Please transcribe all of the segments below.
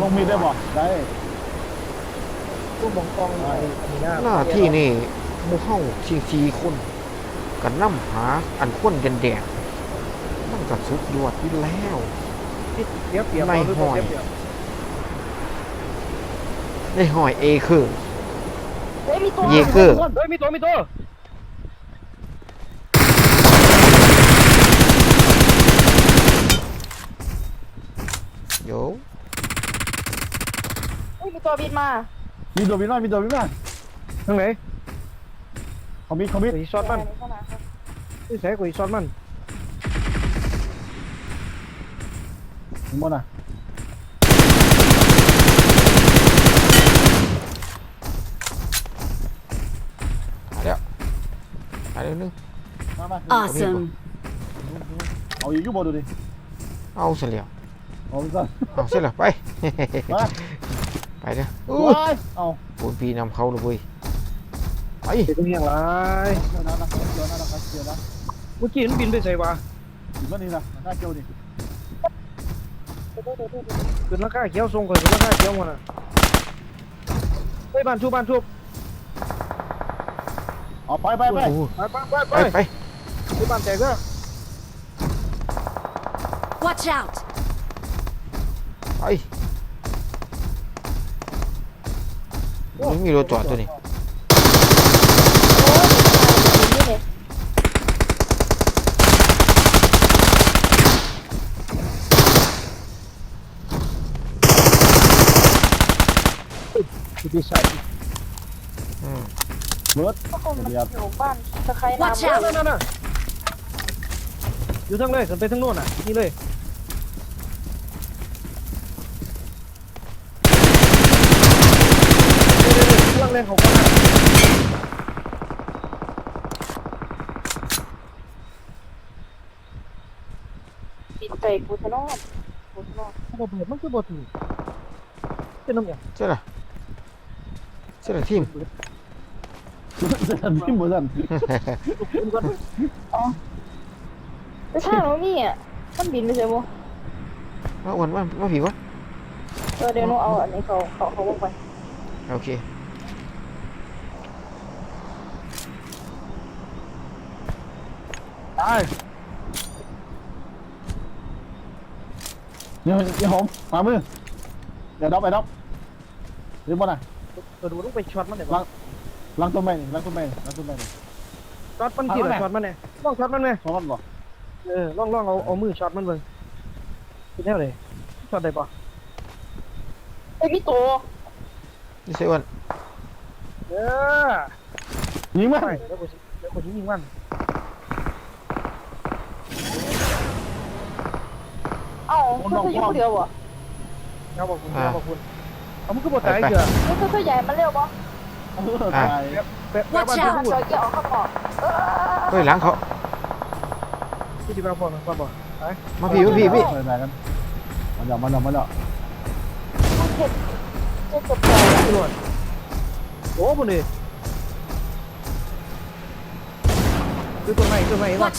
ลงมีดได้บ่ได้ตู้มองกล้องไอ้นี่นะหน้าที่นี่หมู่เฮาสี่สี่คนกันนำหาอันคนกันแดดมันก็สุดยอดอยู่แล้วเปรียบเปรียบไม่เอาด้วยห่อยเปรียบได้หอยเอคือเฮ้ยมีตัวเยเกอร์เฮ้ยมีตัวมีตัวเดี๋ยวเฮ้ยมี ตัวบินมามีตัวมีน้อยมีตัวมีน้อยทางไหนเขามีเขามีกูอีช็อตมันในขนาดนั้นนี่ใส่กูอีช็อตมันถึงบ่น่ะตายแล้วตายแล้วนึงมามา Awesome. เอาอีกอยู่บ่ดูดิเอาเสียแล้วเอาไปซะเอาเสียแล้วไป มา ไปเด้ออู้ว้ายเอาปูนปีนำเขาเลยเว้ยไปเด็กเฮียงไรเดี๋ยวนะนะเดี๋ยวนะนะครับเดี๋ยวนะเมื่อกี้มันบินไปใส่วะถึงมันนี่นะหน้าเกี่ยวนี่ขึ้นราคาเขียวทรงก่อนขึ้นราคาเขียวมันอะเฮ้ยบ้านชูบ้านชูเอาไปไปไปโอ้โหไปไปไปไปไปไปที่บ้านแตกเด้อ Watch out! นี่มีรถจอดตัวนี้โอ้ยนี่เลยที่ที่ใส่อืมเบิร์ดก็คงมันอยู่บ้านตะไคร้ Watch น้ำ out นั่นนั่นน่ะอยู่ทางเลยขึ้นไปทางโน้นอะนี่เลย เรื่องแรงของมันอะบินไปกูทะนอดกูทะนอดบ่เปิดมันคือบ่ถูกเป็นน้ำหยังเสียละเสียละทีม เสร็จแล้วนี่หมดแล้ว คุณก่อน แต่ถ้าเรามีอะมันบิน ไปใช่ไหมมาอ้วนมามาผีวะเออเดี๋ยวหนูเอาอันนี้เขาเขาเขาลงไปโอเคตายเดี๋ยวเดี๋ยวผมมามือเดี๋ยวด็อกไปด็อกเดี๋ยวบ่น่ะเออดูต้องไปช็อตมันเดี๋ยวล้างต้นไม้นี่ล้างต้นไม้นี่ล้างต้นไม้นี่ช็อตมันกี่ละช็อตมันเนี่ยลองช็อตมันไหมพร้อมกันบ่เออลองลองเอาเอามือช็อตมันเบิ่งเป็นแนวเลยช็อตได้ปะเฮ้ยมีตัวนี่เสียอ้วนเออยิงไหมไปแล้วกูสิแล้วกูสิยิงมัน อ้าเพื่อนอยู่คนเดียวอะยาวบอกคุณยาวบอกคุณเอามันก็บ่ตายเกือเฮ้ยเพื่อนใหญ่มันเร็วปะเออตายแปะแปะบ้าน Watch ที่ out พูดจอยเกี่ยวออกข้างนอกเออเฮ้ยหลังเขาที่ที่บ้านพ่อนะพ่อบอกไปมาพี่มาพี่พี่ไปไหนกันมาแล้วมาแล้วมาแล้วมันเผ็ดเจ็บกับปอตำรวจโอ้บุญดิคือตัวไหนตัวไหนวะ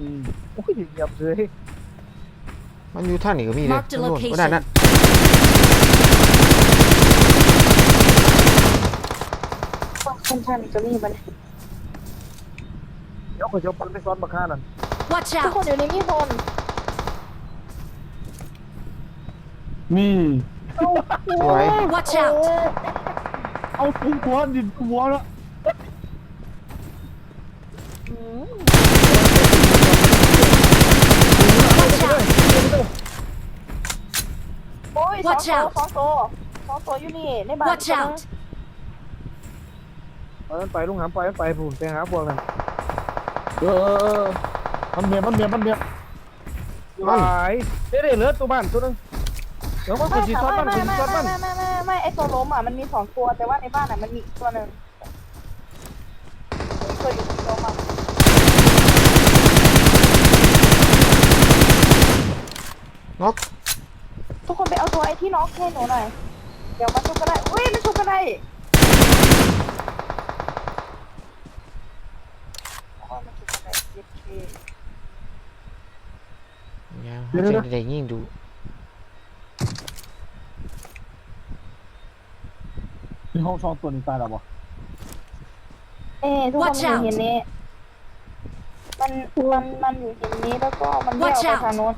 อืมโอ้ยเหยียบเลยมันอยู่ท่างนี่ก็มีเลย Mark the โน่น location ก็ได้นั่นคนชันจะมีมันเดี๋ยวเขาจะปันไปซ้อนบักฆ่านั่น Watch ทุกคน out! เดี๋ยวนี้มีคนมีสวย Watch out! เอาปุ๊บหัวดินหัวแล้ว อืม Watch out! โอ้ย สอง Watch ตัว out สองตัวสองตัวอยู่นี่ในบ้าน Watch out! เอามันไปลุงหามไปมันไปผมไปหาพวกนั้นเออเออเออมันเมียมันเมียมันเมียหายเด้เด้เหลือตัวบ้านตัวนึงเดี๋ยวมันไม่คนจีซ้อนมันไม่คนไม่จีซ้อนมันไม่ไม่ไม่ไม่ไอตัวล้มอะมันมีสองตัวแต่ว่าในบ้านอะมันมีอีกตัวหนึ่งมีตัวอยู่ที่ล้มอะน็อก ทุกคนไปเอาตัวไอ้ที่น็อกให้หนูหน่อย เดี๋ยวมาชุบกันได้อุ้ยมาชุบก็ได้เอามาชุบก็ได้ย็บเคยังเดี๋ยวเด็กยิ่งดูมีห้องช่องตัวนี้ตายแล้วบ่เอ้ยทุกคนมันอย่ out หินนี้ มันมันมันอยู่หินนี้แล้วก็มันเลี้ยวไปทางโน้น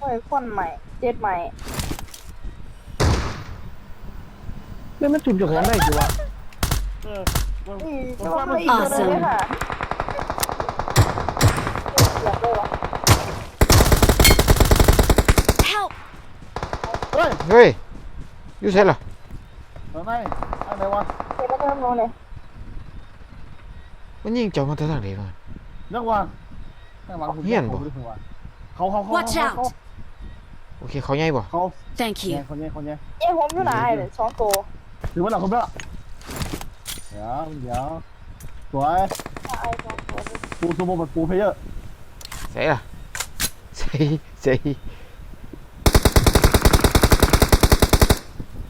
โอ้ยคนใหม่ เจ็ดใหม่ไม่มันจุดเจ้าของได้อยู่วะเอออืมคนไม่อีกตัวหนึงเลยค่ะเสียบเลยวะ Help! เฮ้ยเฮ้ยอยู่ใช่เหรอตอนไหนอะไรวะเสียบแล้วเริ่มรู้เลยมันยิงเจ้ามาแต่ทางไหนก่อนนักว่าข้างหลังผมเหี้ยนบ่เขาเขาเขา Watch เขา out! โอเคเขาใหญ่บ่เขา Thank แย่ you. เขาแย่เขาแย่เอ้ยผมอยู่ไหนเลยสองตัวถือว่าเราคนเบ้อเดี๋ยวเดี๋ยวสวยไอ้สองตัวนี่ปูซูโม่แบบปูเพลเยอร์ใส่ล่ะใส่ใส่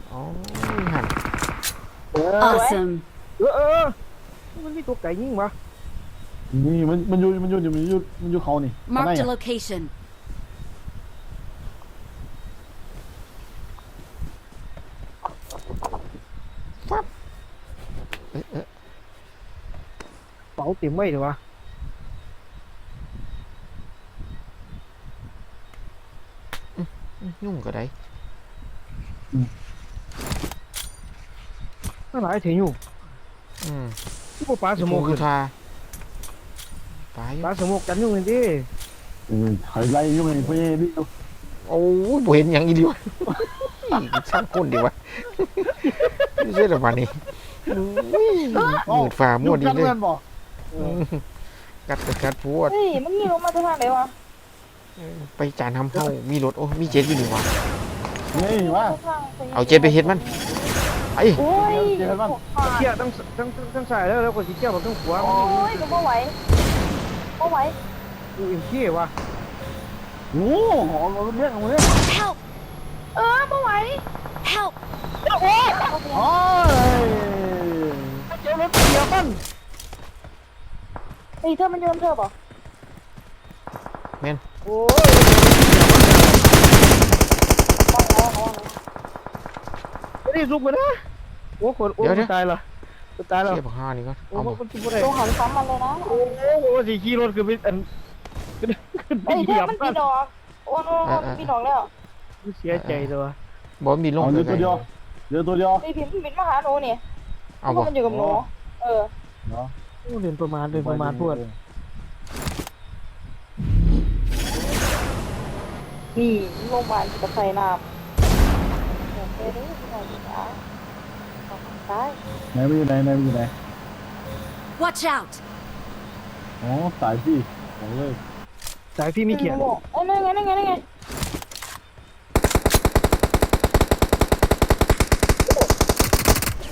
โอ้ยหันเออ Awesome. เออเออมันมีตัวไก่ยิงวะนี่มันมันอยู่มันอยู่มันอยู่มันอยู่เขานี่ตอนไหน Marked a อะ location. เอ๊ะเอ๊ะ เป๋าเต็มไว้เถอะวะยุ่งก็ได้น่าหลายเถียงอยู่อืมที่พวกปลาสมโมองคืขึ้อนทาตายอยู่ปลาสมองกันอยู่นี่ดิอืมไฮไลท์ยุ่งเลยเพลเยอร์นี่โอ้ยบ่เห็นหยังอีดีวะช่างคนดีวะนี่ใช่หรือเปล่านี่อุ้ยมืดฟ้ามัวดีเลยเงินบ่อืม กัดกัดกัดพวด เฮ้ยมันยิงลงมาจากทางไหนวะไปจานทำเข้ามีรถ โอ้ มีเจ็ดอยู่นี่วะนี่ว่าเอาเจ็ดไปเฮ็ดมันไอ้โอ้ยเจอกันบ้างเกี่ยตั้งตั้งตั้งตั้งสายแล้วแล้วก็สิเกี่ยวกับตั้งหัวโอ้ยหนูไม่ไหวไม่ไหวกูเอ็มเกี่ยวะโอ้โหเราเรียกเอาเรียก Help! เออไม่ไหว Help! โอ้ยเจ้ารถเกี่ยวมัน เฮ้ยเธอมันโยนเธอป่ะโอ้ยมองแล้วมองไม่ได้ซุกไปนะโอ้คนโอ้คนตายละคนตายแล้วเทียบห้านี่ก่อนโอ้เอาคบ่นซุกไปได้ตัวหันซ้ำมันเลยนะโอ้โหสิขี่รถคือไปอันขึ้นไปเฮ้ยเหเธยีอยบมันกัปีนดอกโอ้โหมันปีดอกแล้วเสียใจเลยวะบอมบินลงเอาไปเรือไกลตัวเดียวเรือตัวเดียวไอ้พิมพ์บินมาหาหนูนี่เอาเพบ่ราะมันอยู่กับหนูเออเนาะ โอ้เรียนประมาณเรียนประมาณพวดนี่โรงพยาบาลจะใส่น้ำเดี๋ยวไปดูหน่อยจ้าตายไหนไปอยู่ไหนไหนไปอยู่ไหน Watch out! อ๋อสายพี่บอกเลยสายพี่มีเกียรติเอ้ยนั่นไงนั่นไงนั่นไง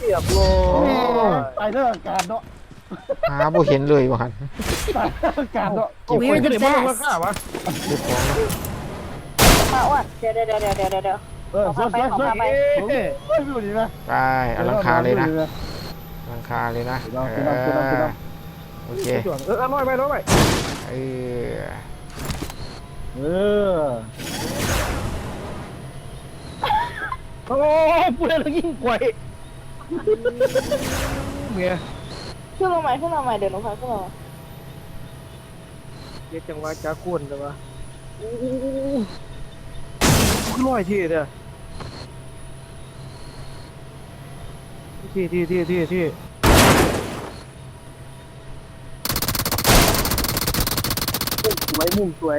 เรียบร้อยตายเรื่องการเนาะ หาบ่เห็นเลยว่าหั่นตายเรื่องการเนาะ We're the เดี๋ยวมันลงรา best. คาวะเก็บของนะมาอ้วนเดี๋ยวเดี๋ยวเดี๋ยวเดี๋ยวเดี๋ยวเดี๋ยวเออสวยสวยสวยเอ๊ะไม่ดูดีนะไปเอาหลังคาเลยนะหลังคาเลยนะเดี๋ยวเอเดี๋ยวเดี๋ยวเดี๋ยวอโอเคเออเอาน้อยไปน้อยไปเออเออโอ้พูดอะไรยิ่งกว่าเมีย ขึ้นมาใหม่ขึ้นมาใหม่เดี๋ยวหนูพาขึ้นมาใหม่เรียกจังหวะจากวนเลยวะโอ้ขึ้นร้อยทีเด้อที่ที่ที่ที่ที่สวยมุมสวย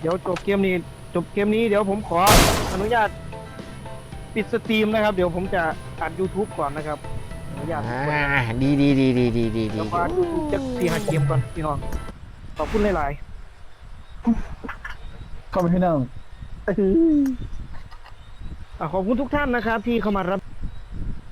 เดี๋ยวจบเกมนี้ จบเกมนี้เดี๋ยวผมขออนุญาตปิดสตรีมนะครับ เดี๋ยวผมจะอัด YouTube ก่อนนะครับ อนุญาตอ่าดีดีดีดีดีดีดีเดี๋ยวมาดูจากสี่ห้าเกมก่อนพี่น้องขอบคุณหลายเข้าไปให้นั่งๆอะขอบคุณทุกท่านนะครับที่เข้ามารับ